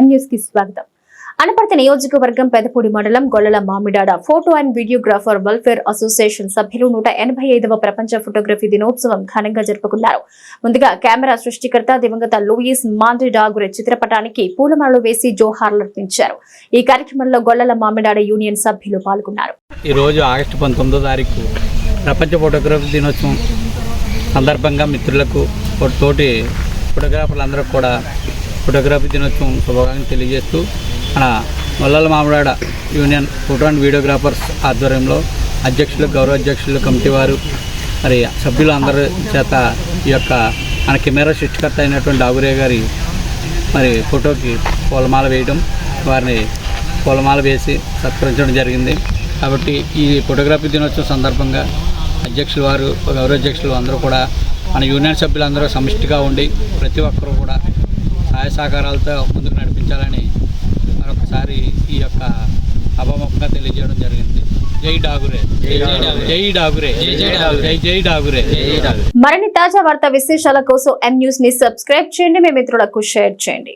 కి స్వాగతం. అనపర్తి నియోజకవర్గం పెదపూడి మండలం Gollala Mamidada photo and videographer welfare association సభ్యులు నూట ఎనభై ఐదవ ప్రపంచ ఫోటోగ్రఫీ దినోత్సవం ఘనంగా జరుపుకున్నారు. ముందుగా కెమెరా సృష్టికర్త దివంగత లూయిస్ మాండ్రి డాగురే చిత్రపటానికి పూలమాలలు వేసి జోహార్లర్పించారు ఈ కార్యక్రమంలో గొల్లల మామిడాడ యూనియన్ సభ్యులు పాల్గొన్నారు. ఈరోజు ఆగస్టు పంతొమ్మిదో తారీఖు ప్రపంచ ఫోటోగ్రఫీ దినోత్సవం సందర్భంగా మిత్రులకు తోటి ఫోటోగ్రాఫర్లందరూ కూడా ఫోటోగ్రఫీ దినోత్సవం శుభాకాంక్షలు తెలియజేస్తూ మన Mallala Mamidada union photo and videographers ఆధ్వర్యంలో అధ్యక్షులు గౌరవ అధ్యక్షులు కమిటీ వారు మరి సభ్యులు అందరి చేత ఈ యొక్క మన కెమెరా సృష్టికర్త అయినటువంటి డాగురే గారి మరి ఫోటోకి పూలమాల వేయడం వారిని పూలమాల వేసి సత్కరించడం జరిగింది. కాబట్టి ఈ ఫోటోగ్రఫీ దినోత్సవం సందర్భంగా అధ్యక్షులు వారు గౌరవ అధ్యక్షులు అందరూ కూడా మన యూనియన్ సభ్యులందరూ సమిష్టిగా ఉండి ప్రతి ఒక్కరూ కూడా సహాయ సహకారాలతో ముందుకు నడిపించాలని మరొకసారి ఈ యొక్క అభముఖంగా తెలియజేయడం జరిగింది. జై డాగురే జై డాగురే జై జై డాగురే మరిన్ని తాజా వార్తా విశేషాల కోసం ఎం న్యూస్ని సబ్స్క్రైబ్ చేయండి. మీ మిత్రులకు షేర్ చేయండి.